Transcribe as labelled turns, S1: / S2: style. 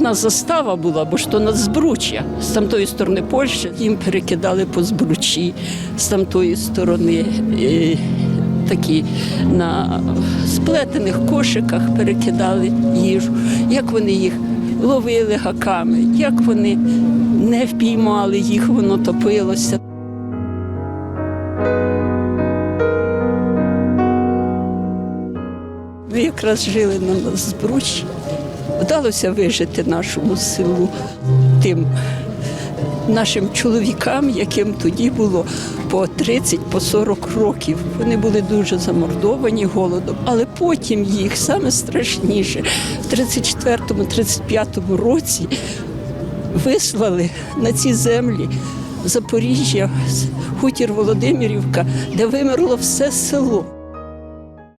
S1: одна застава була, бо ж то на збруччя. З тамтої сторони Польщі їм перекидали по збручі, з тамтої сторони. е, Такі на сплетених кошиках перекидали їжу, як вони їх ловили гаками, як вони не впіймали їх, воно топилося. Ми якраз жили на збручі. Вдалося вижити нашому селу тим нашим чоловікам, яким тоді було по 30 по 40 років. Вони були дуже замордовані голодом, але потім їх саме страшніше в 34-35 році вислали на ці землі Запоріжжя, хутір Володимирівка, де вимерло все село.